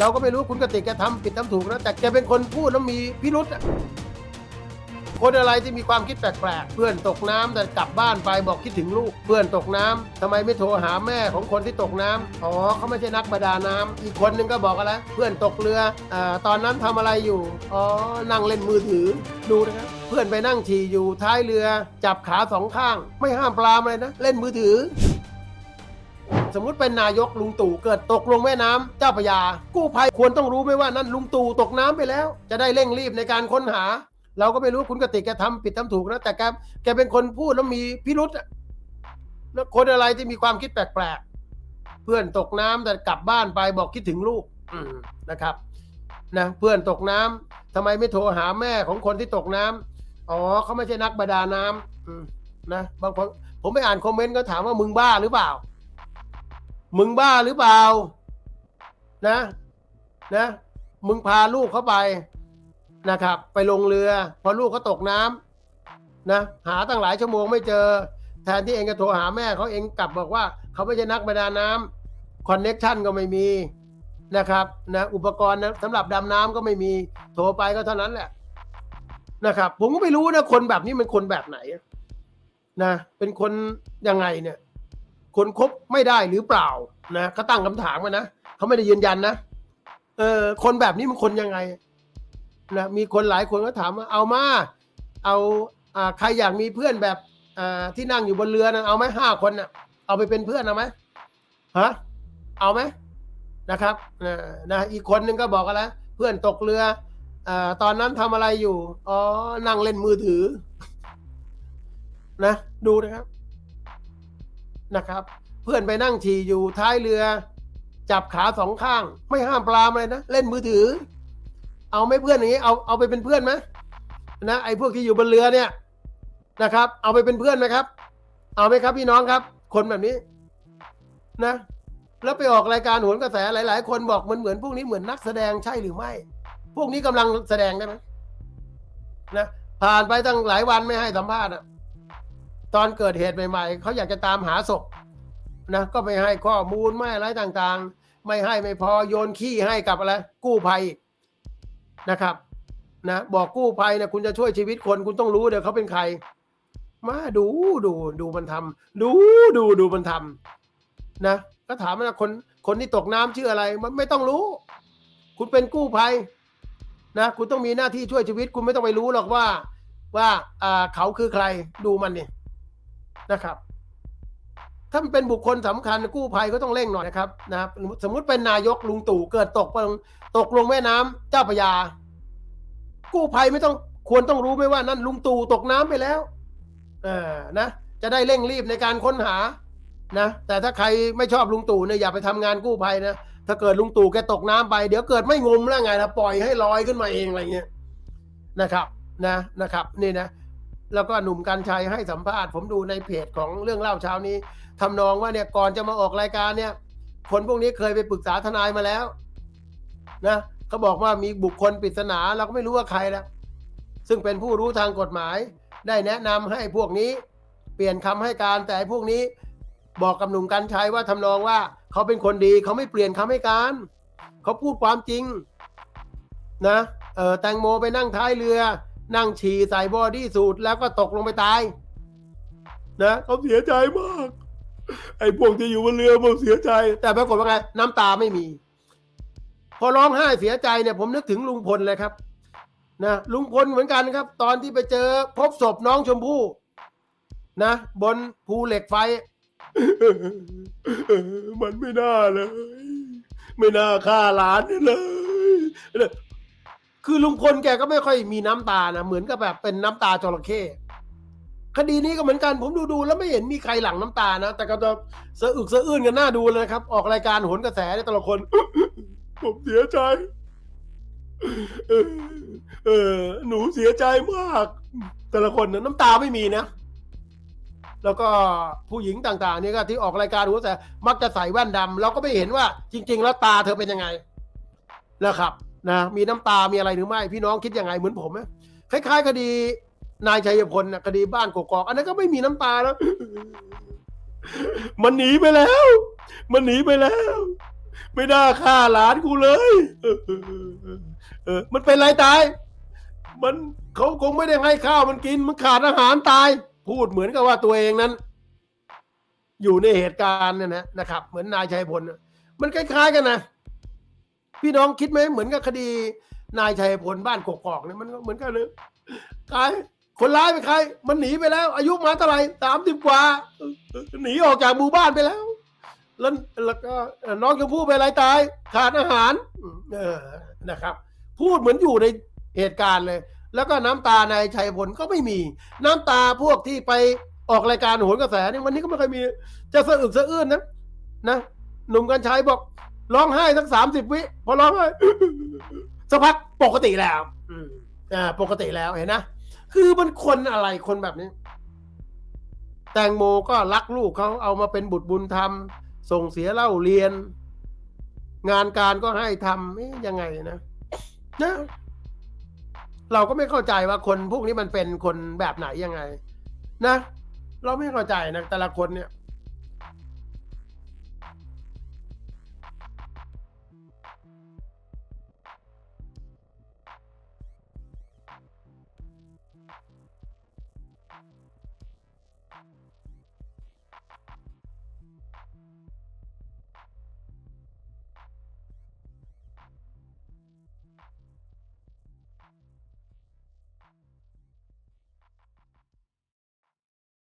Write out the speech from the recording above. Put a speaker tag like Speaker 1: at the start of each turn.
Speaker 1: เราก็ไม่รู้คุณกติกแกทำผิดทำถูกนะแต่แกเป็นคนพูดแล้วมีพิรุษอะคนอะไรที่มีความคิดแปลกๆเพื่อนตกน้ำแต่กลับบ้านไปบอกคิดถึงลูก เพื่อนตกน้ำทำไมไม่โทรหาแม่ของคนที่ตกน้ำอ๋อเขาไม่ใช่นักประดาน้ำอีกคนนึงก็บอกอะไรเพื่อนตกเรืออาตอนนั้นทำอะไรอยู่อ๋อนั่งเล่นมือถือดูนะครับเพื่อนไปนั่งฉี่อยู่ท้ายเรือ จับขาสองข้าง ไม่ห้ามปรามเลยนะ เล่นมือถือ สมมุติเป็นนายกลุงตู่เกิดตกลงแม่น้ำเจ้าพระยา กู้ภัยควรต้องรู้ไหมว่านั่นลุงตู่ตกน้ำไปแล้ว จะได้เร่งรีบในการค้นหา เราก็ไม่รู้คุณกติกแกทำผิดทำถูกนะแต่แกแกเป็นคนพูดแล้วมีพิรุษอะแล้วคนอะไรที่มีความคิดแปลกๆเพื่อนตกน้ำแต่กลับบ้านไปบอกคิดถึงลูกนะครับนะเพื่อนตกน้ำทำไมไม่โทรหาแม่ของคนที่ตกน้ำอ๋อเขาไม่ใช่นักประดาน้ำอืมนะบางคนผมไปอ่านคอมเมนต์ก็ถามว่ามึงบ้าหรือเปล่า มึงบ้าหรือเปล่า นะ นะ มึงพาลูกเขาไปนะครับ ไปลงเรือ พอลูกเขาตกน้ำนะ หาตั้งหลายชั่วโมงไม่เจอ แทนที่เองจะโทรหาแม่เขาเองกลับบอกว่าเขาไม่ใช่นักประดาน้ำคอนเน็กชันก็ไม่มีนะครับ นะ อุปกรณ์นะสำหรับดำน้ำก็ไม่มีโทรไปก็เท่านั้นแหละนะครับ ผมก็ไม่รู้นะคนแบบนี้มันคนแบบไหนนะ เป็นคนยังไงเนี่ย คนคบไม่ได้หรือเปล่านะเขาตั้งคำถามมานะเขาไม่ได้ยืนยันนะเออคนแบบนี้มันคนยังไงนะมีคนหลายคนก็ถามว่าเอามา เอาอ่าใครอยากมีเพื่อนแบบอ่าที่นั่งอยู่บนเรือนะเอาไหมห้าคนนะเอาไปเป็นเพื่อนเอาไหมฮะเอาไหมนะครับนะนะอีกคนนึงก็บอกกันแล้วเพื่อนตกเรืออ่าตอนนั้นทำอะไรอยู่อ๋อนั่งเล่นมือถือ นะ ดูนะครับ นะครับ เพื่อนไปนั่งฉี่อยู่ท้ายเรือ จับขาสองข้าง ไม่ห้ามปรามเลยนะ เล่นมือถือ เอาไม่เพื่อนอย่างนี้เอาเอาไปเป็นเพื่อนไหมนะไอ้พวกที่อยู่บนเรือเนี่ยนะครับ เอาไปเป็นเพื่อนไหมครับ เอาไหมครับพี่น้องครับ คนแบบนี้นะ แล้วไปออกรายการโหนกระแสหลาย ๆ คนบอกมันเหมือนพวกนี้เหมือนนักแสดงใช่หรือไม่ พวกนี้กำลังแสดงได้ไหมนะผ่านไปตั้งหลายวันไม่ให้สัมภาษณ์อะ ตอนเกิดเหตุใหม่ๆเขาอยากจะตามหาศพนะก็ไม่ให้ข้อมูลไม่อะไรต่างๆ ไม่ให้ไม่พอโยนขี้ให้กับอะไรกู้ภัยนะครับนะบอกกู้ภัยนะคุณจะช่วยชีวิตคนคุณต้องรู้เดี๋ยวเขาเป็นใคร มาดูดูดูมันทำดูดูดูมันทำนะก็ถามว่าคนคนที่ตกน้ำชื่ออะไรมันไม่ต้องรู้ คุณเป็นกู้ภัยนะคุณต้องมีหน้าที่ช่วยชีวิต คุณไม่ต้องไปรู้หรอกว่า ว่าอ่าเขาคือใครดูมันเนี่ย นะครับ ถ้ามันเป็นบุคคลสำคัญกู้ภัยก็ต้องเร่งหน่อยนะครับนะครับ สมมุติเป็นนายกลุงตู่เกิดตกลงตกลงแม่น้ำเจ้าพระยา กู้ภัยไม่ต้องควรต้องรู้ไหมว่านั่นลุงตู่ตกน้ำไปแล้วเออนะจะได้เร่งรีบในการค้นหานะแต่ถ้าใครไม่ชอบลุงตู่เนี่ยอย่าไปทำงานกู้ภัยนะถ้าเกิดลุงตู่แกตกน้ำไป เดี๋ยวเกิดไม่งมแล้วไงนะปล่อยให้ลอยขึ้นมาเองอะไรเงี้ยนะครับ นะนะครับ นี่นะ แล้วก็หนุ่มกัญชัยให้สัมภาษณ์ผมดูในเพจของเรื่องเล่าเช้านี้ทำนองว่าเนี่ยก่อนจะมาออกรายการเนี่ย คนพวกนี้เคยไปปรึกษาทนายมาแล้ว นะเขาบอกว่ามีบุคคลปริศนาเราก็ไม่รู้ว่าใครแล้วซึ่งเป็นผู้รู้ทางกฎหมาย ได้แนะนำให้พวกนี้ เปลี่ยนคำให้การแต่พวกนี้บอกกับหนุ่มกัญชัยว่าทำนองว่าเขาเป็นคนดีเขาไม่เปลี่ยนคำให้การเขาพูดความจริง นะเออแตงโมไปนั่งท้ายเรือ นั่งฉี่ใส่บอดี้สูทแล้วก็ตกลงไปตาย นะเขาเสียใจมาก ไอ้พวกที่อยู่บนเรือผมเสียใจ แต่ปรากฏว่าไงน้ำตาไม่มี พอร้องไห้เสียใจเนี่ย ผมนึกถึงลุงพลเลยครับ นะลุงพลเหมือนกันครับ ตอนที่ไปเจอพบศพน้องชมพู่นะบนภูเหล็กไฟ มันไม่น่าเลย ไม่น่าฆ่าหลานเลย คือลุงพลแกก็ไม่ค่อยมีน้ำตานะเหมือนกับแบบเป็นน้ำตาจระเข้คดีนี้ก็เหมือนกันผมดูดูๆแล้วไม่เห็นมีใครหลั่งน้ำตานะ แต่ก็จะสะอึกสะอื้นกันหน้าดูเลยครับ ออกรายการโหนกระแสเนี่ยแต่ละคน ผมเสียใจ เออเออหนูเสียใจมาก แต่ละคนนะน้ำตาไม่มีนะ แล้วก็ผู้หญิงต่างๆเนี่ยก็ที่ออกรายการหนกระแสมักจะใส่แว่นดำเราก็ไม่เห็นว่าจริง ๆ แล้วตาเธอเป็นยังไงนะครับ นะมีน้ำตามีอะไรหรือไม่ พี่น้องคิดยังไงเหมือนผมไหมคล้ายๆ คดีนายชัยพลนะคดีบ้านกกอกอันนั้นก็ไม่มีน้ำตาแล้ว มันหนีไปแล้ว มันหนีไปแล้ว ไม่น่าฆ่าหลานกูเลยเออเออเออเออมันเป็นไรตาย มันเขาคงไม่ได้ให้ข้าวมันกินมันขาดอาหารตาย พูดเหมือนกับว่าตัวเองนั้น อยู่ในเหตุการณ์เนี่ยนะนะครับ เหมือนนายชัยพลนะมันคล้ายๆกันนะ พี่น้องคิดไหมเหมือนกับคดี นายชัยพลบ้านกกอกเนี่ยมันเหมือนกันเลยกายคนร้ายเป็นใคร มันหนีไปแล้ว อายุมาเท่าไหร่สามสิบกว่า หนีออกจากหมู่บ้านไปแล้ว แล้วแล้วก็น้องชมพู่ไปอะไรตาย ขาดอาหารเออนะครับ พูดเหมือนอยู่ในเหตุการณ์เลย แล้วก็น้ำตานายชัยพลก็ไม่มี น้ำตาพวกที่ไปออกรายการโหนกระแสเนี่ยวันนี้ก็ไม่เคยมี จะสะอึกสะอื้นนะนะหนุ่มกัญชัยบอก ร้องไห้สักสามสิบวิพอร้องไห้สักพักปกติแล้วอ่าปกติแล้วเห็นนะคือมันคนอะไรคนแบบนี้ แตงโมก็รักลูกเขาเอามาเป็นบุตรบุญธรรม ส่งเสียเล่าเรียน งานการก็ให้ทำเอ๊ะยังไงนะนะเราก็ไม่เข้าใจว่าคนพวกนี้มันเป็นคนแบบไหนยังไง นะ เราไม่เข้าใจนะแต่ละคนเนี่ย